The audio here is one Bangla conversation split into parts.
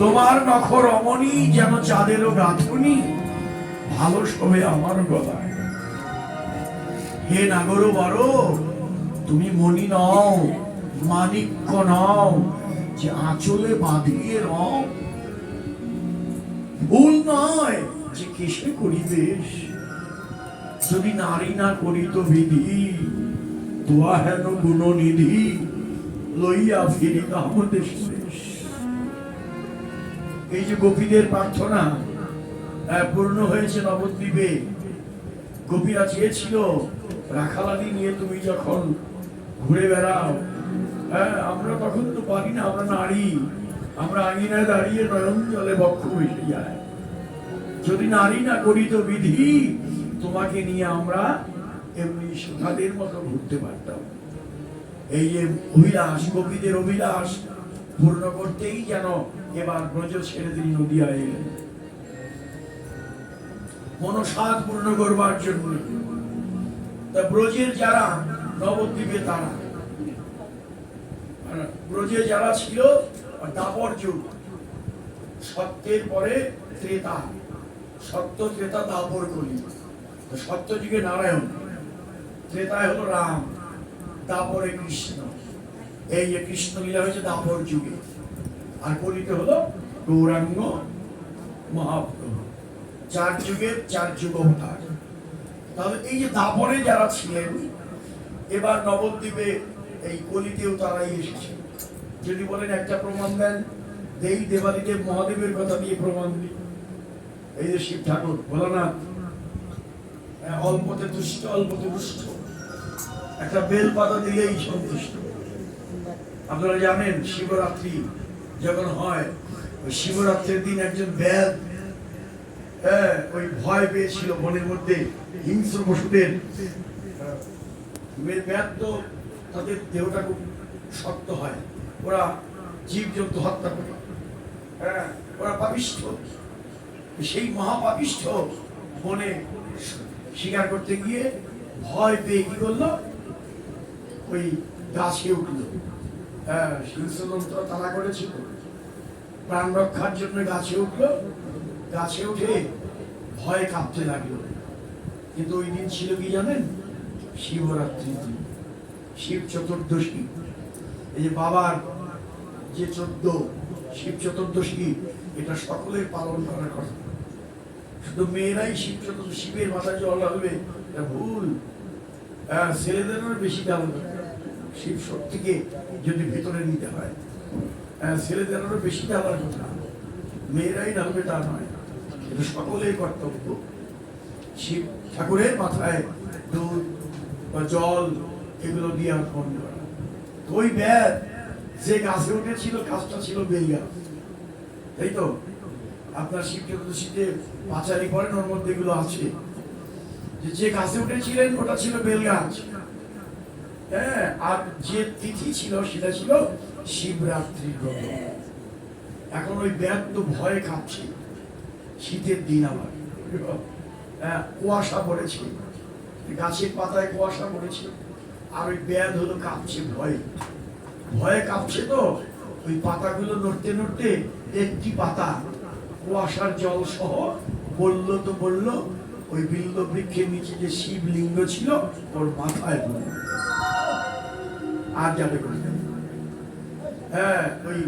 তোমার নখ রমণী যেন চাঁদেরও গাঁথুনি, ভালো শোভে আমার গলায়। হে নাগর বড়, তুমি মণি নও, মানিক্য নও, যে আঁচলে বাঁধিয়ে রও। ভুল নয় যে কিসে করিবেশ, যদি নারী না করিত বিধি তোয়া হেন গুণনিধি, লইয়া ফিরিত আমাদের শেষ এই যে গোপীদের প্রার্থনা পূর্ণ হয়েছে নবদ্বীপে। গোপীরা চেয়েছিল, রাখালাদি নিয়ে তুমি যখন ঘুরে বেড়াও হ্যাঁ আমরা তখন তো পারি না, আমরা নারী। আমরা আঙিনায় দাঁড়িয়ে নয়ন জলে বক্ষ ভেসে যায় যদি নারী না করি তো বিধি, তোমাকে নিয়ে আমরা এমনি সুখাদের মতো ঘুরতে পারতাম। এই যে অভিলাষ, গোপীদের অভিলাষ পূর্ণ করতেই যেন এবার ব্রজ ছেড়ে তিনি নদিয়া এলেন মনসাদ পূর্ণ করবার জন্য। তা ব্রজের যারা নবদ্বীপে তারা। ব্রজে যারা ছিল দাপর যুগ। সত্যের পরে ত্রেতা, সত্য ত্রেতা দাপর কলি। সত্য যুগে নারায়ণ, ত্রেতায় হলো রাম দাপরে কৃষ্ণ। এই যে কৃষ্ণ লীলা হয়েছে দাপর যুগে। আর কলিতে হলো গৌরাঙ্গ মহাপ্রভু। চার যুগের চার যুগ অবতার। তাহলে এই যে দাপরে যারা ছিলেন এবার নবদ্বীপে এই কলিতেও তারাই এসেছে। যদি বলেন একটা প্রমাণ দেন দেই দেবাদিদেব মহাদেবের কথা দিয়ে প্রমাণ দিই। এই যে শিব ঠাকুর বলো না হ্যাঁ, অল্পতে তুষ্ট অল্পতে দুষ্ট একটা বেল পাতা দিলেই সন্তুষ্ট। আপনারা জানেন শিবরাত্রি যখন হয়, ওই শিবরাত্রির দিন একজন ব্যাদ হ্যাঁ ওই ভয় পেয়েছিল মনের মধ্যে, হিংস্র পশুদের ব্যাদ তো তাদের দেহটা খুব শক্ত হয়। ওরা জীব জন্তু হত্যা করে। হ্যাঁ ওরা পাপিষ্ঠ। সেই মহাপাপিষ্ঠ মনে স্বীকার করতে গিয়ে ভয় পেয়ে কি করল? ওই গাছে উঠল। হ্যাঁ হিংস্রতন্ত্র তারা করেছিল। প্রাণ রক্ষার জন্য গাছে উঠল। গাছে উঠে ভয় কাঁপতে লাগল। কিন্তু ওই দিন ছিল কি জানেন? শিবরাত্রি দিন। শিব চতুর্দশী। এই যে বাবার যে চোদ্দ শিব চতুর্দশী এটা সকলের পালন করার কথা। শুধু মেয়েরাই শিব চতুর্দশী শিবের মাথায় জল হবে এটা ভুল। হ্যাঁ, ছেলেদেরও বেশি দেওয়া। শিব শক্তিকে যদি ভেতরে নিতে হয় হ্যাঁ, ছেলেদেরও বেশি দেওয়ার কথা মেয়েরাই নামবে তা নয়। এটা সকলের কর্তব্য। শিব ঠাকুরের মাথায় দুধ বা জল এগুলো দিয়ে অর্পণ করা ওই ব্যাগ যে গাছে উঠেছিল গাছটা ছিল বেল গাছ তাই তো? আপনার শিব চতুর্দশীতে পাচারি করেন ওর মধ্যে এগুলো আছে। যে গাছে উঠেছিলেন ওটা ছিল বেল গাছ হ্যাঁ আর যে তিথি ছিল সেটা ছিল শিবরাত্রি ব্রত এখন ওই ব্যাগ তো ভয়ে কাঁপছে। শীতের দিন আমার হ্যাঁ, কুয়াশা পড়েছে। গাছের পাতায় কুয়াশা পড়েছে। আর ওই ব্যাগ হলো কাঁপছে ভয়ে। ভয়ে কাঁপছে তো ওই পাতাগুলো নড়তে নড়তে একটি পাতা কুয়াশার জল সহ বলল তো বলল ওই বিল্ল বৃক্ষের নিচে যে শিবলিঙ্গ ছিল ওর মাথায় পড়ল আর যাবে কোথায় হ্যাঁ ওই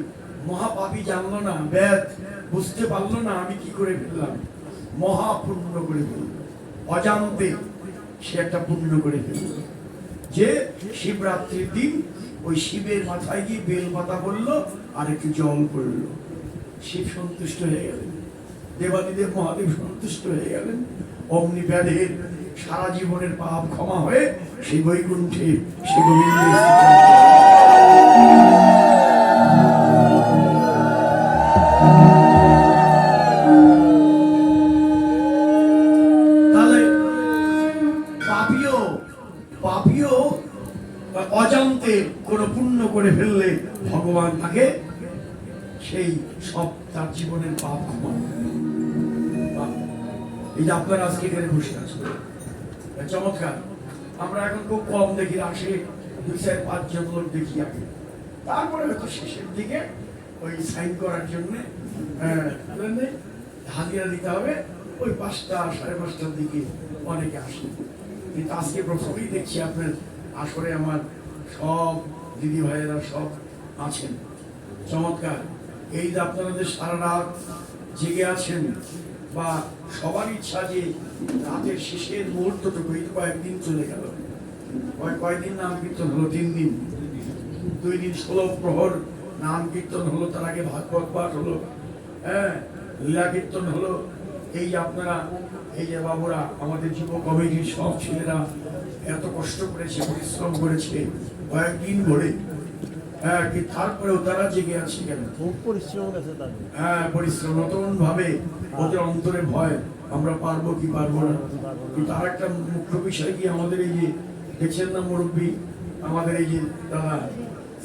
মহাপাপী জানলো না বুঝতে পারল না আমি কি করে ফেললাম। করে ফেলল। অজান্তে সে একটা করে ফেলল। যে শিবরাত্রির দিন ওই শিবের মাথায় গিয়ে বেল পাতা পড়ল আর একটু জল পড়ল শিব সন্তুষ্ট হয়ে গেলেন। দেবাদিদেব মহাদেব সন্তুষ্ট হয়ে গেলেন। অগ্নি ব্যাধের সারা জীবনের পাপ ক্ষমা হয়ে সেই বৈকুণ্ঠে সে অজান্তে কোনো পুণ্য করে ফেললে ভগবান তাকে সেই সব তার জীবনের পাপ ক্ষমা। এই যে আপনারা আজকে এখানে বসে আছেন। চমৎকার। আমরা এখন খুব কম দেখি আসে দুই চার পাঁচজন লোক দেখি আগে তারপরে হয়তো শেষের দিকে ওই সাইন করার জন্য হাজিরা দিতে হবে। ওই পাঁচটা, সাড়ে পাঁচটার দিকে অনেকে আসে। কিন্তু আজকে প্রথমেই দেখছি আপনার আসরে আমার সব দিদি ভাইয়েরা সব আছেন। চমৎকার। এই যে আপনারা যে সারা রাত জেগে আছেন বা সবার ইচ্ছা যে রাতের শেষের মুহূর্তটুকু এই কয়েকদিন চলে গেল। কয় কয়দিন নাম কীর্তন হলো? তিন দিন। দুই দিন ষোলো প্রহর নাম কীর্তন হলো, তার আগে ভাগবত পাঠ হলো। হ্যাঁ লীলা কীর্তন হলো। এই আপনারা, এই যে বাবুরা, আমাদের যুব কমিটির সব ছেলেরা এত কষ্ট করেছে পরিশ্রম করেছে। কয়েকদিন ধরে হ্যাঁ কি তারপরেও তারা জেগে আছে কেন? খুব পরিশ্রম আছে। তাদের হ্যাঁ পরিশ্রম নতুন ভাবে ওদের অন্তরে ভয় আমরা পারব কি পারব না? কিন্তু আর একটা মুখ্য বিষয় কি আমাদের এই যে দেখছেন না মুরব্বী? আমাদের এই যে দাদা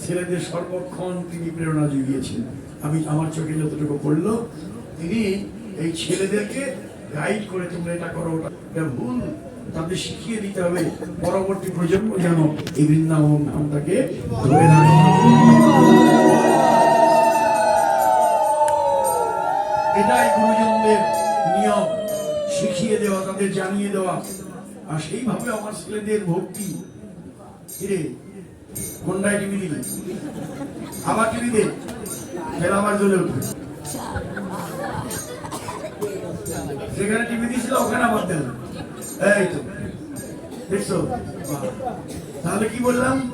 ছেলেদের সর্বক্ষণ তিনি প্রেরণা জুগিয়েছেন। আমি আমার চোখে যতটুকু পড়ল তিনি এই ছেলেদেরকে গাইড করে তোমরা এটা করো ওটা ভুল। তাদের শিখিয়ে দিতে হবে পরবর্তী প্রজন্ম যেন এই বৃন্দাবন নামটাকে ধরে রাখে। এটাই গুরুজনদের নিয়ম। শিখিয়ে দেওয়া, তাদের জানিয়ে দেওয়া। আর সেইভাবে আমার ছেলেদের ভক্তি। কিরে টিভি দিলে? আবার টিভি দে। আবার জ্বলে উঠবে। যেখানে টিভি দিয়েছিল, ওখানে আবার দেন তাহলে কি বললাম?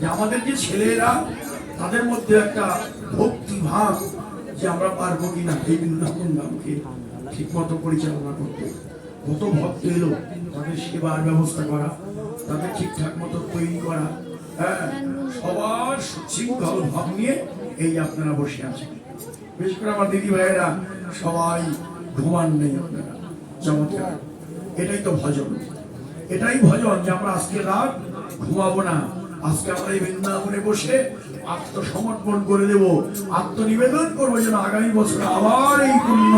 যে আমাদের যে ছেলেরা, তাদের মধ্যে একটা ভক্তি ভাব যে আমরা পারব কিনা, এই বৃন্দাবন নামকে ঠিক মতো পরিচালনা করতে। কত ভক্ত এলো, তাদের সেবার ব্যবস্থা করা, তাদের ঠিকঠাক মতো তৈরি করা হ্যাঁ? সবার সুশৃঙ্খল ভাব নিয়ে এই আপনারা বসে আছেন। বিশেষ করে আমার দিদি ভাইয়েরা সবাই ঘুমান নেই আপনারা। চমৎকার। এটাই তো ভজন। এটাই ভজন যে আমরা আজকে রাত ঘুমাবো না। আজকে আমরা এই বৃন্দাবনে বসে আত্মসমর্পণ করে দেব। আত্মনিবেদন করব যেন আগামী বছর আবার এই পুণ্য